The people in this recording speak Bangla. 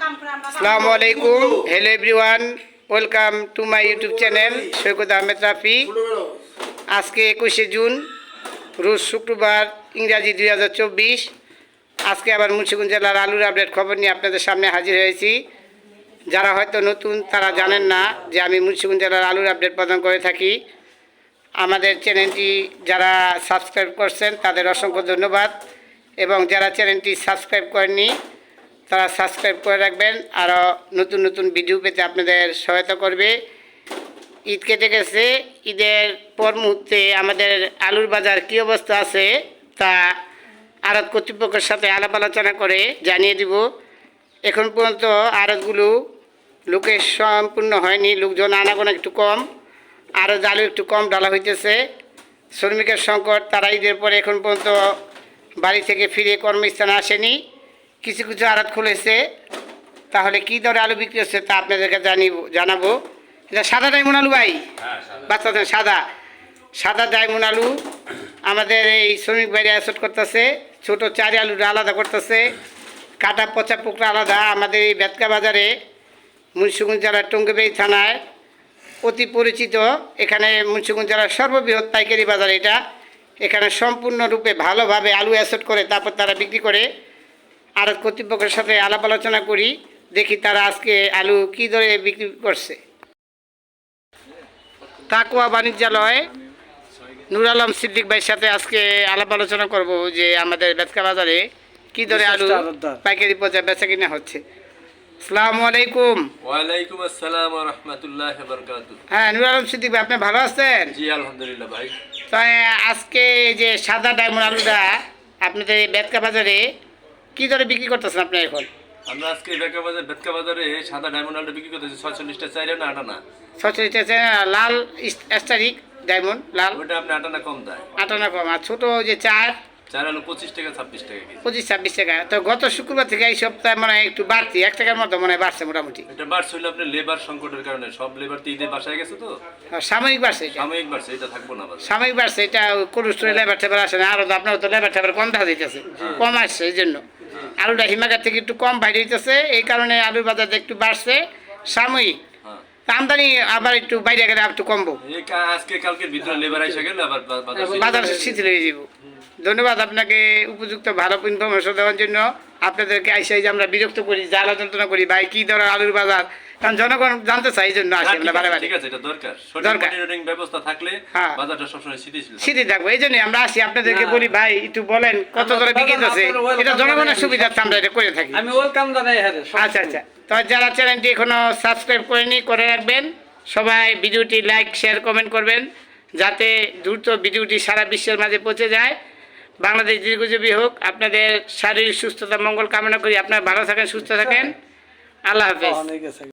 আসসালামু আলাইকুম। Hello everyone welcome to my YouTube channel Saikat Ahmed Rafi আজকে একুশে জুন, রোজ শুক্রবার, ইংরাজি দুই হাজার চব্বিশ। আজকে আবার মুন্সিগঞ্জ জেলার আলুর আপডেট খবর নিয়ে আপনাদের সামনে হাজির হয়েছি। যারা হয়তো নতুন, তারা জানেন না যে আমি মুন্সিগঞ্জ জেলার আলুর আপডেট প্রদান করে থাকি। আমাদের চ্যানেলটি যারা সাবস্ক্রাইব করছেন, তাদের অসংখ্য ধন্যবাদ। এবং যারা চ্যানেলটি সাবস্ক্রাইব করেননি তারা সাবস্ক্রাইব করে রাখবেন। আরও নতুন নতুন ভিডিও পেতে আপনাদের সহায়তা করবে। ঈদ কেটে গেছে। ঈদের পর মুহূর্তে আমাদের আলুর বাজার কী অবস্থা আছে তা আড়ত কর্তৃপক্ষের সাথে আলাপ আলোচনা করে জানিয়ে দিব। এখন পর্যন্ত আড়তগুলো লোকের সম্পূর্ণ হয়নি, লোকজন আনাগোনা একটু কম আরও আলু একটু কম ডালা হইতেছে। শ্রমিকের সংকট, তারা ঈদের পরে এখন পর্যন্ত বাড়ি থেকে ফিরে কর্মস্থানে আসেনি। কিছু কিছু আড়ত খুলেছে। তাহলে কী দরে আলু বিক্রি হচ্ছে তা আপনাদেরকে জানিব জানাব। এটা সাদা ডায়মন্ড আলু ভাই? বাচ্চাদের সাদা। সাদা। ডায়মন্ড আলু আমাদের এই শ্রমিক বাইরে অ্যাসট করতেছে। ছোট চারি আলুটা আলাদা করতেছে। কাটা পচা পোকরা আলাদা। আমাদের এই বেতকা বাজারে মুন্সিগঞ্জ জেলার টঙ্গিবাড়ি থানায় অতি পরিচিত। এখানে মুন্সিগঞ্জ জেলার সর্ববৃহৎ পাইকারি বাজার এটা। এখানে সম্পূর্ণরূপে ভালোভাবে আলু অ্যাসট করে তারপর তারা বিক্রি করে। আর কর্তৃপক্ষের সাথে আলাপ আলোচনা করি দেখি তারা আজকে আলু কী দরে বিক্রি করছে। তাকুয়া বাণিজ্যালয় নুর আলম সিদ্দিক ভাইয়ের সাথে আজকে আলাপ আলোচনা করব যে আমাদের বেতকা বাজারে কী দরে আলু পাইকারি পর্যায়ে বেচা কিনা হচ্ছে। আসসালামু আলাইকুম। ওয়ালাইকুম আসসালাম ওয়া রাহমাতুল্লাহি ওয়া বারাকাতুহু। হ্যাঁ নুর আলম সিদ্দিক ভাই আপনি ভালো আছেন? জি আলহামদুলিল্লাহ ভাই। তো আজকে যে সাদা ডায়মন্ড আলুটা আপনাদের বেতকা বাজারে কী দরে বিক্রি করতেছেন আপনি এখন? আমরা আজকে বেকা বাজার বেতকা বাজারে সাদা ডায়মন্ড বিক্রি করতেছি। ছয়চল্লিশটা চাইলে না আটানা সচরিত লাল স্টারিক ডায়মন্ড লাল। ওটা আপনি আটানা কম দেয়? আটানা কম। আর ছোটো যে চার চার আলু পঁচিশ টাকা ছাব্বিশ টাকা পঁচিশ ছাব্বিশ টাকা। তো গত শুক্রবার থেকে এই সপ্তাহে মনে হয় একটু বাড়তি। এক টাকার মতো মনে হয় বাড়ছে মোটামুটি। এটা বাড়ছে হইলে আপনার লেবার সংকটের কারণে। সব লেবার তো ঈদে বাসায় গেছে তো? আর সাময়িক বাড়ছে সাময়িক বাড়ছে এটা থাকব না সাময়িক বাড়ছে এটা কোলেস্টোরে লেবার টেবার আসে না। আরও তো আপনার তো লেবার টেবার কম দেখা দিতেছে কম আসছে এই জন্য। আলুটা হিমাগার থেকে একটু কম বাইরে হইতেছে এই কারণে আলুর বাজারটা একটু বাড়ছে সাময়িক। হ্যাঁ। আমদানি আবার একটু বাইরে গেলে একটু কমবো। আজকে কালকের ভিতরে লেবার এসে গেলে আবার বাজার শিথিল হয়ে যাবে। ধন্যবাদ আপনাকে উপযুক্ত ভালো ইনফরমেশন দেওয়ার জন্য। আপনাদেরকে আইসে যে আমরা বিরক্ত করি জ্বালা যন্ত্রণা করি ভাই কী ধরনের আলুর বাজার? কারণ জনগণ জানতে চাই এই জন্য আসি আমরা বারে বারে ঠিক আছে এটা দরকার। দরকার। মনিটরিং ব্যবস্থা থাকলে হ্যাঁ। বাজারটা সবসময় স্থিতিশীল। শীতে থাকব। এই আমরা আসি। আপনাদেরকে বলি ভাই একটু বলেন কত ধরে বিক্রি এটা জনগণের সুবিধার্থে আমরা এটা করে থাকি। আমি ওয়েলকাম জানাই হ্যাঁ আচ্ছা আচ্ছা। তো যারা চ্যানেলটি এখনও সাবস্ক্রাইব করেনি করে রাখবেন। সবাই ভিডিওটি লাইক শেয়ার কমেন্ট করবেন যাতে দ্রুত ভিডিওটি সারা বিশ্বের মাঝে পৌঁছে যায়। বাংলাদেশ দীর্ঘজীবী হোক আপনাদের শারীরিক সুস্থতা মঙ্গল কামনা করি। আপনারা ভালো থাকেন সুস্থ থাকেন। আল্লাহ হাফেজ।